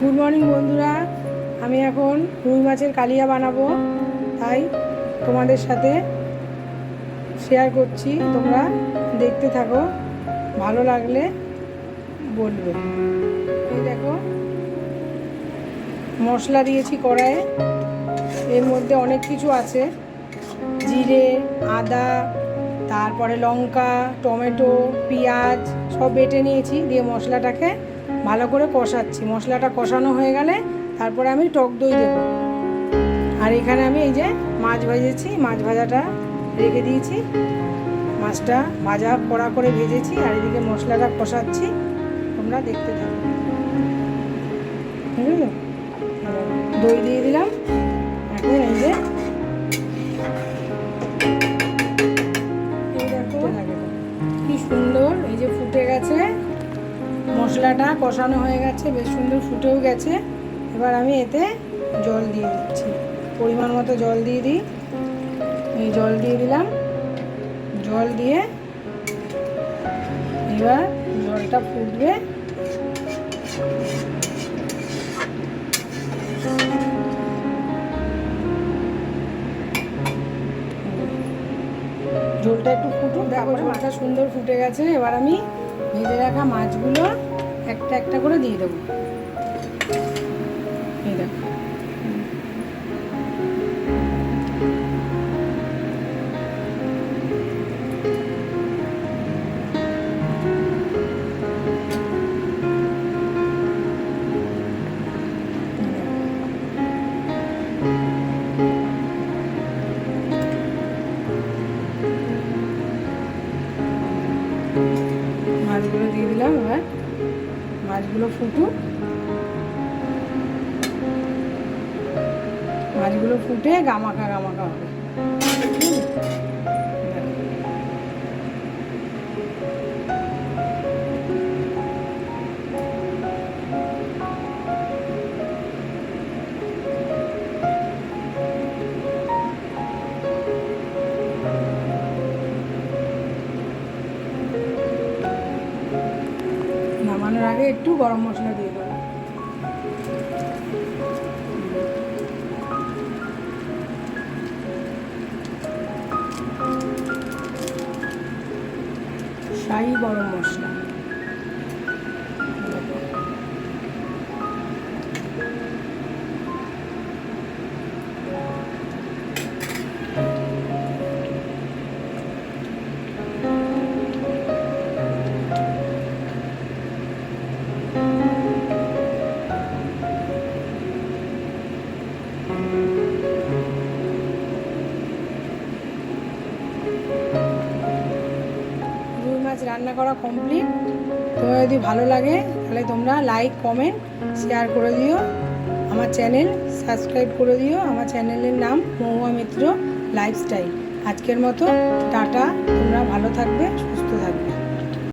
Good morning বন্ধুরা। আমি এখন রুই মাছের কালিয়া বানাবো। তাই তোমাদের সাথে শেয়ার করছি। তোমরা দেখতে থাকো। ভালো লাগলে বলবে। এই দেখো, মশলা দিয়েছি কড়াইয়ে। এর মধ্যে অনেক কিছু আছে। জিরে, আদা, তারপরে লঙ্কা, টমেটো, পেঁয়াজ, সব বেটে নিয়েছি। দিয়ে মশলাটাকে ভালো করে কষাচ্ছি। মশলাটা কষানো হয়ে গেলে তারপরে আমি টক দই দেব। আর এখানে আমি এই যে মাছ ভেজেছি, মাছ ভাজাটা রেখে দিয়েছি। মাছটা ভাজা কড়া করে ভেজেছি আর এদিকে মশলাটা কষাচ্ছি। তোমরা দেখতে থাকো। বুঝলো? দই দিয়ে দিলাম। এখন এই যে মশলাটা কষানো হয়ে গেছে, বেশ সুন্দর ফুটেও গেছে। এবার আমি এতে জল দিয়ে দিচ্ছি। পরিমাণ মতো জল দিয়ে দিই। এই জল দিয়ে দিলাম। জল দিয়ে এবার জলটা ফুটবে। ঝোলটা একটু ফুটুক দেখো মাছটা সুন্দর ফুটে গেছে। এবার আমি ভেজে রাখা মাছগুলো একটা একটা করে দিয়ে দেবো। মাছগুলো ফুটুক। মাছগুলো ফুটে গামাকা গামাকা হবে। নামানোর আগে একটু গরম মশলা দিয়ে দেবো। শাহি গরম মশলা। রান্না করা কমপ্লিট তোমার যদি ভালো লাগে, তাহলে তোমরা লাইক কমেন্ট শেয়ার করে দিও। আমার চ্যানেল সাবস্ক্রাইব করে দিও। আমার চ্যানেলের নাম মহুয়া মিত্র লাইফস্টাইল আজকের মতো, টাটা। তোমরা ভালো থাকবে, সুস্থ থাকবে।